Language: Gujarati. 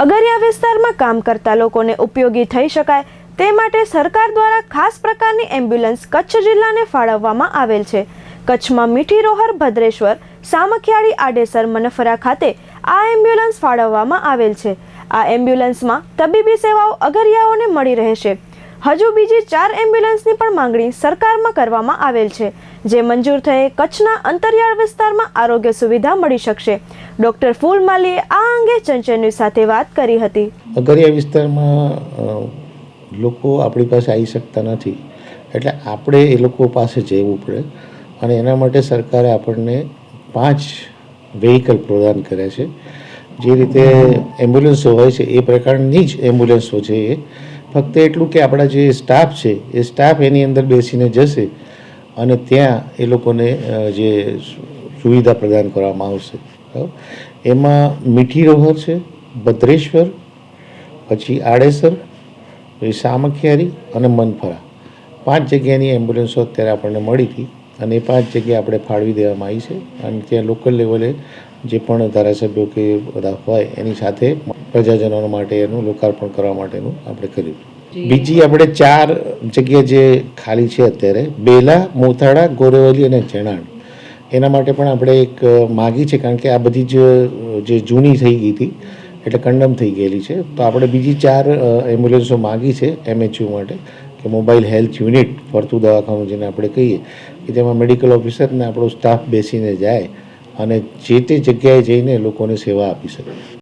અગરિયા વિસ્તારમાં કામ કરતા લોકોને ઉપયોગી થઈ શકાય તે માટે સરકાર દ્વારા ખાસ પ્રકારની એમ્બ્યુલન્સ કચ્છ જિલ્લાને ફાળવવામાં આવેલ છે. કચ્છમાં મીઠી રોહર ભદ્રેશ્વર, સામખિયાળી આડેસર મનફરા ખાતે આ એમ્બ્યુલન્સ ફાળવવામાં આવેલ છે. આ એમ્બ્યુલન્સમાં તબીબી સેવાઓ અગરિયાઓને મળી રહેશે. હજુ બીજી ચાર એમ્બ્યુલન્સની પણ માંગણી સરકારમાં કરવામાં આવેલ છે. જે મંજૂર થયે કચ્છના અંતરિયાળ વિસ્તારમાં આરોગ્ય સુવિધા મળી શકશે. ડોક્ટર ફૂલમાલીએ આ અંગે ચંચનની સાથે વાત કરી હતી. અગરિયા વિસ્તારમાં લોકો આપણી પાસે આવી શકતા નથી. એટલે આપણે એ લોકો પાસે જવું પડે અને એના માટે સરકારે આપણને પાંચ વેહિકલ પ્રદાન કર્યા છે. જે રીતે એમ્બ્યુલન્સો હોય છે, એ પ્રકારની જ એમ્બ્યુલન્સો છે એ. ફક્ત એટલું કે આપણા જે સ્ટાફ છે, એ સ્ટાફ એની અંદર બેસીને જશે અને ત્યાં એ લોકોને જે સુવિધા પ્રદાન કરવામાં આવશે. એમાં મીઠી રોહર છે, ભદ્રેશ્વર, પછી આડેસર, પછી સામખિયારી અને મનફરા. પાંચ જગ્યાની એમ્બ્યુલન્સો અત્યારે આપણને મળી હતી અને એ પાંચ જગ્યા આપણે ફાળવી દેવામાં આવી છે અને ત્યાં લોકલ લેવલે જે પણ ધારાસભ્યો કે બધા હોય એની સાથે પ્રજાજનો માટે એનું લોકાર્પણ કરવા માટેનું આપણે કર્યું બીજી આપણે ચાર જગ્યા જે ખાલી છે અત્યારે, બેલા, મોથાળા, ગોરેવલી અને જણાણ. એના માટે પણ આપણે એક માગી છે, કારણ કે આ બધી જ, જે જૂની થઈ ગઈ હતી, એટલે કંડમ થઈ ગયેલી છે. તો આપણે બીજી ચાર એમ્બ્યુલન્સો માગી છે, એમએચયુ માટે, કે મોબાઈલ હેલ્થ યુનિટ, ફરતું દવાખાનું જેને આપણે કહીએ, કે જેમાં મેડિકલ ઓફિસરને આપણો સ્ટાફ બેસીને જાય અને જે તે જગ્યાએ જઈને લોકોને સેવા આપી શકે.